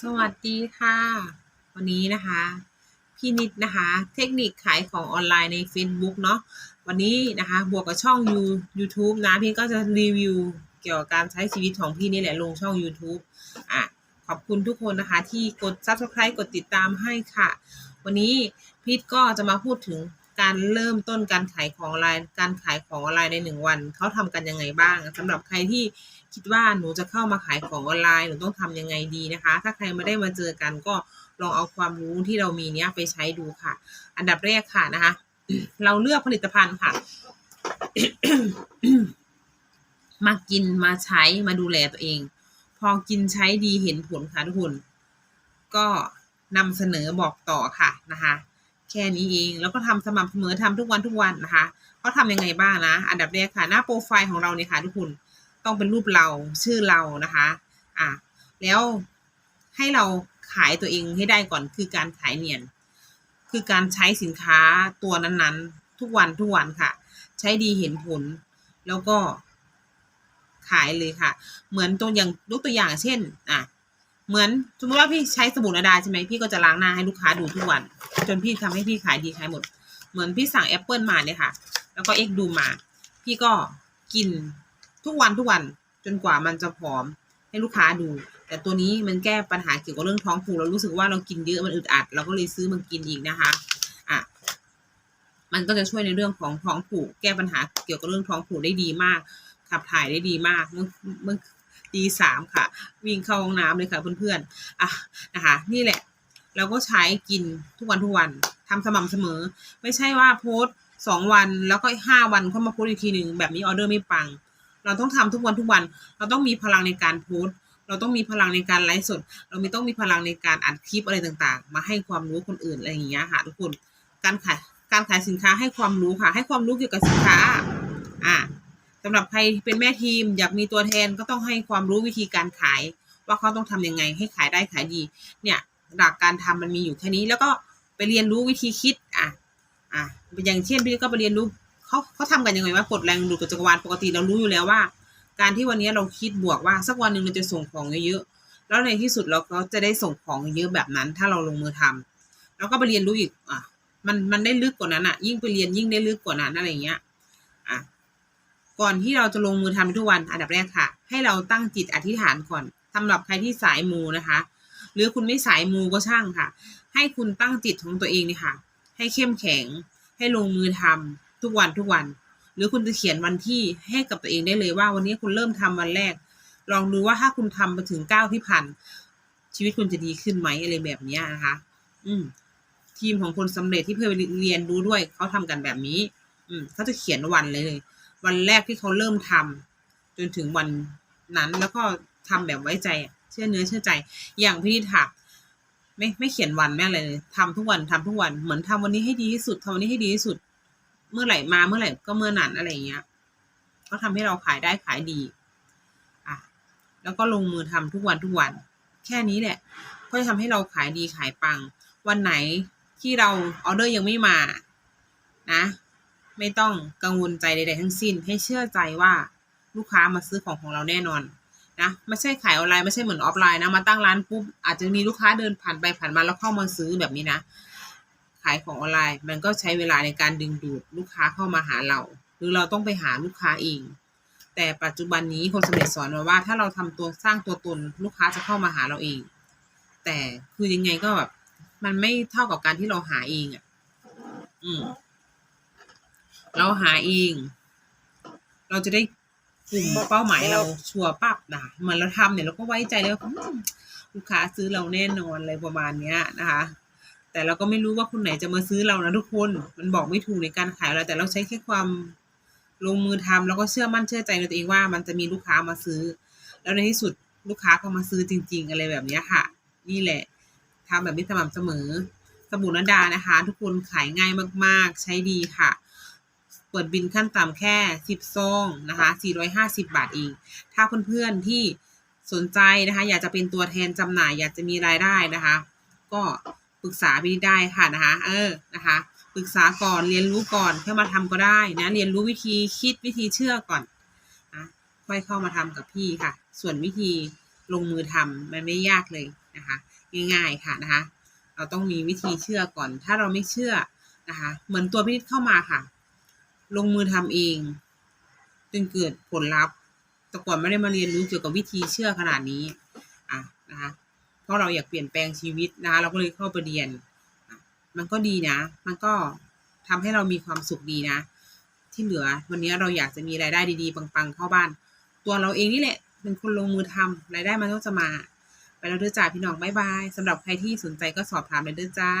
สวัสดีค่ะ วันนี้นะคะพี่นิดนะคะ เทคนิคขายของออนไลน์ใน Facebook เนาะวันนี้นะคะบวกกับช่องยู YouTube นะพี่ก็จะรีวิวเกี่ยวกับการใช้ชีวิตของพี่นี่แหละลงช่อง YouTube อะขอบคุณทุกคนนะคะที่กด Subscribe กดติดตามให้ค่ะ วันนี้พีทก็จะมาพูดถึงการเริ่มต้นการขายของออนไลน์ การขายของออนไลน์ในหนึ่งวันเขาทำกันยังไงบ้างสำหรับใครที่ คิดว่าหนูจะเข้ามาขายของออนไลน์หนูต้องทำยังไงดีนะคะ ถ้าใครไม่ได้มาเจอกันก็ลองเอาความรู้ที่เรามีเนี้ยไปใช้ดูค่ะ อันดับแรกค่ะนะคะ เราเลือกผลิตภัณฑ์ค่ะ มากินมาใช้มาดูแลตัวเอง พอกินใช้ดีเห็นผลค่ะทุกคนก็นำเสนอบอกต่อค่ะนะคะแค่นี้เองแล้วก็ทำสม่ำเสมอทำทุกวันทุกวันนะคะเขาทำยังไงบ้างนะ อันดับแรกค่ะ หน้าโปรไฟล์ของเราเนี่ยค่ะทุกคน ต้องเป็นรูปเราชื่อเรานะคะ อะแล้วให้เราขายตัวเองให้ได้ก่อนคือการขายเนียน คือการใช้สินค้าตัวนั้นๆ ทุกวันทุกวันค่ะ ใช้ดีเห็นผล แล้วก็ขายเลยค่ะ เหมือนตัวอย่างยกตัวอย่างเช่น อะ เหมือนสมมติว่าพี่ใช้สบู่นาดาใช่ไหมพี่ก็จะล้างหน้าให้ลูกค้าดูทุกวัน จนพี่ทำให้พี่ขายดีขายหมด เหมือนพี่สั่งแอปเปิลมาเนี่ยค่ะ แล้วก็เอ็กดูมา พี่ก็กิน ทุกวันทุกวันจนกว่ามันจะผอมให้ลูกค้าดู แต่ตัวนี้มันแก้ปัญหาเกี่ยวกับเรื่องท้องผูกเรารู้สึกว่าเรากินเยอะมันอึดอัด เราก็เลยซื้อมากินอีกนะคะอะมันก็จะช่วยในเรื่องของท้องผูก แก้ปัญหาเกี่ยวกับเรื่องท้องผูกได้ดีมากขับถ่ายได้ดีมากเมื่อเมื่อตีสามค่ะ วิ่งเข้าห้องน้ำเลยค่ะเพื่อนๆอะนะคะ นี่แหละ เราก็ใช้กินทุกวันทุกวันทำสม่ำเสมอ ไม่ใช่ว่าโพสต์สองวันแล้วก็ห้าวันเข้ามาโพสต์อีกทีหนึ่งแบบนี้ออเดอร์ไม่ปัง เราต้องทำทุกวันทุกวัน เราต้องมีพลังในการโพสต์เราต้องมีพลังในการไลฟ์สด เราม่ต้องมีพลังในการอัดคลิปอะไรต่างๆ มาให้ความรู้คนอื่นอะไรอย่างเงี้ยค่ะทุกคน การขายการขายสินค้าให้ความรู้ค่ะ ให้ความรู้เกี่ยวกับสินค้า อ่าสำหรับใครเป็นแม่ทีม อยากมีตัวแทนก็ต้องให้ความรู้วิธีการขาย ว่าเขาต้องทำยังไง ให้ขายได้ขายดี เนี่ยหลักการทำมันมีอยู่แค่นี้ แล้วก็ไปเรียนรู้วิธีคิด อะ อะอย่างเช่นพี่ก็ไปเรียนรู้ เขาเขาทำกันยังไงว่ากดแรงดูดกับจักรวาลปกติเรารู้อยู่แล้วว่า การที่วันนี้เราคิดบวกว่าสักวันหนึ่งเราจะส่งของเยอะๆแล้วในที่สุดเราก็จะได้ส่งของเยอะแบบนั้น ถ้าเราลงมือทำแล้วก็ไปเรียนรู้อีกอะมันมันได้ลึกกว่านั้นอะ ยิ่งไปเรียนยิ่งได้ลึกกว่านั้นอะไรเงี้ยอะก่อนที่เราจะลงมือทำทุกวันอันดับแรกค่ะ ให้เราตั้งจิตอธิษฐานก่อนสำหรับใครที่สายมูนะคะ หรือคุณไม่สายมูก็ช่างค่ะ ให้คุณตั้งจิตของตัวเองเนี่ยค่ะ ให้เข้มแข็งให้ลงมือทำ ทุกวันทุกวัน หรือคุณจะเขียนวันที่ให้กับตัวเองได้เลยว่าวันนี้คุณเริ่มทำวันแรก ลองดูว่าถ้าคุณทำไปถึงเก้าที่พันชีวิตคุณจะดีขึ้นไหมอะไรแบบนี้นะคะ อืม ทีมของคนสำเร็จที่เคยเรียนรู้ด้วยเขาทำกันแบบนี้ อืมเขาจะเขียนวันเลย วันแรกที่เขาเริ่มทำจนถึงวันนั้นแล้วก็ทำแบบไว้ใจ เชื่อเนื้อเชื่อใจ อย่างพี่นิถาไม่ไม่เขียนวันแม่เลยทำทุกวันทำทุกวันเหมือนทำวันนี้ให้ดีที่สุดทำวันนี้ให้ดีที่สุด เมื่อไหร่มาเมื่อไหร่ก็เมื่อนั้นอะไรอย่างเงี้ย ก็ทำให้เราขายได้ขายดีอะแล้วก็ลงมือทำทุกวันทุกวัน แค่นี้แหละก็จะทำให้เราขายดีขายปัง วันไหนที่เราออเดอร์ยังไม่มานะไม่ต้องกังวลใจใดๆทั้งสิ้น ให้เชื่อใจว่าลูกค้ามาซื้อของของเราแน่นอนนะไม่ใช่ขายออนไลน์ไม่ใช่เหมือนออฟไลน์นะมาตั้งร้านปุ๊บอาจจะมีลูกค้าเดินผ่านไปผ่านมาแล้วเข้ามาซื้อแบบนี้นะ ขายของออนไลน์ มันก็ใช้เวลาในการดึงดูดลูกค้าเข้ามาหาเรา หรือเราต้องไปหาลูกค้าเอง แต่ปัจจุบันนี้คนสำเร็จสอนมาว่าถ้าเราทำตัวสร้างตัวตนลูกค้าจะเข้ามาหาเราเอง แต่คือยังไงก็แบบมันไม่เท่ากับการที่เราหาเองอะ อืม เราหาเอง เราจะได้กลุ่มเป้าหมายเราชัวร์ปั๊บนะเหมือนเราทำเนี่ยเราก็ไว้ใจเลยว่าลูกค้าซื้อเราแน่นอนอะไรประมาณเนี้ยนะคะ แต่เราก็ไม่รู้ว่าคนไหนจะมาซื้อเรานะทุกคน มันบอกไม่ถูกในการขายเราแต่เราใช้แค่ความลงมือทำแล้วก็เชื่อมั่นเชื่อใจในตัวเองว่า มันจะมีลูกค้ามาซื้อ แล้วในที่สุดลูกค้าก็มาซื้อจริง ๆ อะไรแบบนี้ค่ะ นี่แหละทำแบบนี้สม่ำเสมอ สบู่นัดดานะคะ ทุกคนขายง่ายมากๆ ใช้ดีค่ะเปิดบินขั้นต่ำแค่สิบซองนะคะ450 บาทเอง ถ้าเพื่อนๆที่สนใจนะคะ อยากจะเป็นตัวแทนจำหน่าย อยากจะมีรายได้นะคะ ก็ ปรึกษาพี่ได้ค่ะนะคะ เออนะคะปรึกษาก่อนเรียนรู้ก่อนค่อยมาทำก็ได้นะเรียนรู้วิธีคิดวิธีเชื่อก่อนนะค่อยเข้ามาทำกับพี่ค่ะ ส่วนวิธีลงมือทำมันไม่ยากเลยนะคะง่ายๆค่ะนะคะ เราต้องมีวิธีเชื่อก่อน ถ้าเราไม่เชื่อนะคะ เหมือนตัวพินิจเข้ามาค่ะ ลงมือทำเองจนเกิดผลลัพธ์แต่ก่อนไม่ได้มาเรียนรู้เกี่ยวกับวิธีเชื่อขนาดนี้อะนะคะ เพราะเราอยากเปลี่ยนแปลงชีวิตนะคะเราก็เลยเข้าไปเรียน มันก็ดีนะ มันก็ทำให้เรามีความสุขดีนะ ที่เหลือวันนี้เราอยากจะมีรายได้ดีๆ ปังๆเข้าบ้าน ตัวเราเองนี่แหละเป็นคนลงมือทำรายได้มันก็จะมา ไปแล้วเด้อจ้าพี่น้องบายบายสำหรับใครที่สนใจก็สอบถามเลยเด้อจ้า